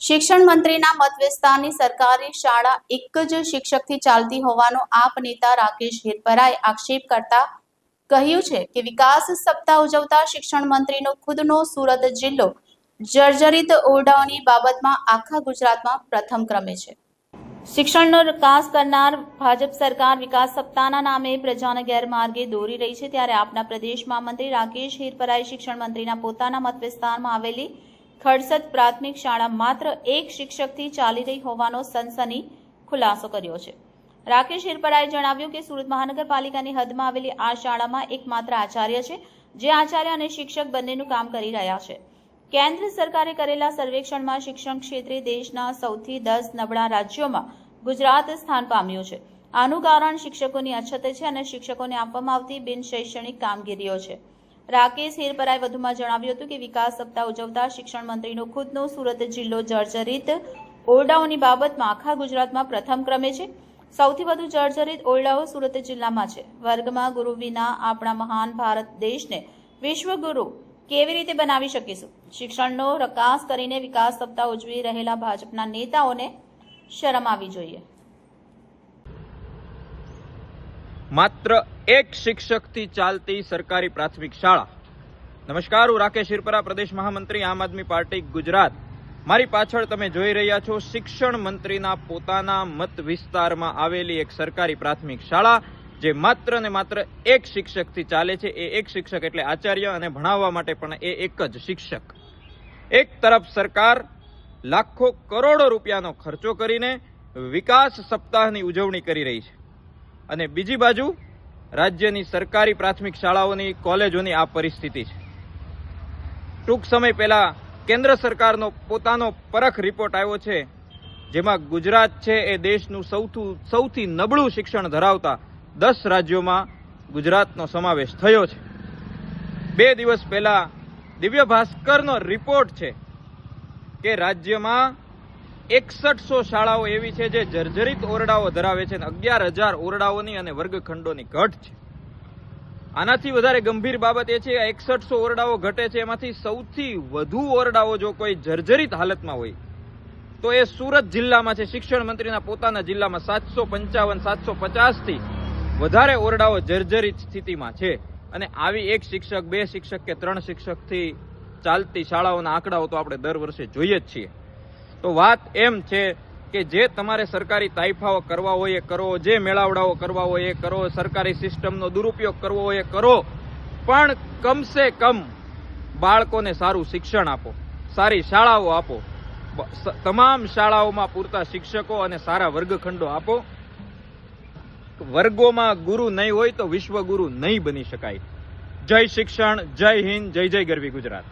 શિક્ષણ મંત્રીના મત વિસ્તારની સરકારી શાળા એક જ શિક્ષકથી ચાલતી હોવાનો આપ નેતા રાકેશ હિરપરાએ આક્ષેપ કરતા કહ્યું છે કે વિકાસ સપ્તાહ ઉજવતા શિક્ષણ મંત્રીનો ખુદનો સુરત જિલ્લો જર્જરિત ઓરડાઓની બાબતમાં આખા ગુજરાતમાં પ્રથમ ક્રમે છે. શિક્ષણનો વિકાસ કરનાર ભાજપ સરકાર વિકાસ સપ્તાહના નામે પ્રજાને ગેરમાર્ગે દોરી રહી છે. ત્યારે આપના પ્રદેશમાં મંત્રી રાકેશ હિરપરાએ શિક્ષણ મંત્રીના પોતાના મત વિસ્તારમાં આવેલી ખડસદ પ્રાથમિક શાળા માત્ર એક શિક્ષકથી ચાલી રહી હોવાનો સનસની ખુલાસો કર્યો છે. રાકેશ હિરપરાએ જણાવ્યું કે સુરત મહાનગરપાલિકાની હદમાં આવેલી આ શાળામાં એકમાત્ર આચાર્ય છે, જે આચાર્ય અને શિક્ષક બંનેનું કામ કરી રહ્યા છે. કેન્દ્ર સરકારે કરેલા સર્વેક્ષણમાં શિક્ષણ ક્ષેત્રે દેશના સૌથી દસ નબળા રાજ્યોમાં ગુજરાત સ્થાન પામ્યું છે. આનું કારણ શિક્ષકોની અછત છે અને શિક્ષકોને આપવામાં આવતી બિનશૈક્ષણિક કામગીરીઓ છે. રાકેશ હિરપરાએ વધુમાં જણાવ્યું હતું કે વિકાસ સપ્તાહ ઉજવતા શિક્ષણ મંત્રીનો ખુદનો સુરત જિલ્લો જર્જરિત ઓરડાઓની બાબતમાં આખા ગુજરાતમાં પ્રથમ ક્રમે છે. સૌથી વધુ જર્જરિત ઓરડાઓ સુરત જિલ્લામાં છે. વર્ગમાં ગુરુ વિના આપણા મહાન ભારત દેશને વિશ્વગુરુ કેવી રીતે બનાવી શકીશું? શિક્ષણનો રકાસ કરીને વિકાસ સપ્તાહ ઉજવી રહેલા ભાજપના નેતાઓને શરમ આવી જોઈએ. માત્ર એક શિક્ષકથી ચાલતી સરકારી પ્રાથમિક શાળા. નમસ્કાર, હું રાકેશ શિરપરા પ્રદેશ મહામંત્રી, આમ આદમી પાર્ટી, ગુજરાત. મારી પાછળ તમે જોઈ રહ્યા છો, શિક્ષણ મંત્રીના પોતાના મત વિસ્તારમાં આવેલી એક સરકારી પ્રાથમિક શાળા, જે માત્ર ને માત્ર એક શિક્ષકથી ચાલે છે. એ એક શિક્ષક એટલે આચાર્ય અને ભણાવવા માટે પણ એ એક જ શિક્ષક. એક તરફ સરકાર લાખો કરોડો રૂપિયાનો ખર્ચો કરીને વિકાસ સપ્તાહની ઉજવણી કરી રહી છે. અને બીજી બાજુ રાજ્યની સરકારી પ્રાથમિક શાળાઓની, કોલેજોની આ પરિસ્થિતિ છે. ટૂંક સમય પહેલા કેન્દ્ર સરકારનો પોતાનો પરખ રિપોર્ટ આવ્યો છે, જેમાં ગુજરાત છે એ દેશનું સૌથી સૌથી નબળું શિક્ષણ ધરાવતા દસ રાજ્યોમાં ગુજરાતનો સમાવેશ થયો છે. બે દિવસ પહેલા દિવ્ય ભાસ્કરનો રિપોર્ટ છે કે રાજ્યમાં એકસઠસો શાળાઓ એવી છે જે જર્જરિત ઓરડાઓ ધરાવે છે અને અગિયાર હજાર ઓરડાઓની અને વર્ગખંડોની ઘટ છે. આનાથી વધારે ગંભીર બાબત એ છે કે એકસઠસો ઓરડાઓ ઘટે છે, એમાંથી સૌથી વધુ ઓરડાઓ જો કોઈ જર્જરિત હાલતમાં હોય, તો એ સુરત જિલ્લામાં છે. શિક્ષણ મંત્રીના પોતાના જિલ્લામાં સાતસો પંચાવન, સાતસો પચાસથી વધારે ઓરડાઓ જર્જરિત સ્થિતિમાં છે. અને આવી એક શિક્ષક, બે શિક્ષક કે ત્રણ શિક્ષકથી ચાલતી શાળાઓના આંકડાઓ તો આપણે દર વર્ષે જોઈએ જ છીએ. તો વાત એમ છે કે જે તમારે સરકારી તાઇફાઓ કરવા હોય એ કરો, જે મેળાવડાઓ કરવા હોય એ કરો, સરકારી સિસ્ટમનો દુરુપયોગ કરવો હોય એ કરો, પણ કમસે કમ બાળકોને સારું શિક્ષણ આપો, સારી શાળાઓ આપો તમામ શાળાઓમાં પૂરતા શિક્ષકો અને સારા વર્ગખંડો આપો. વર્ગોમાં ગુરુ નહીં હોય તો વિશ્વગુરુ નહીં બની શકાય. જય શિક્ષણ, જય હિન્દ, જય જય ગરવી ગુજરાત.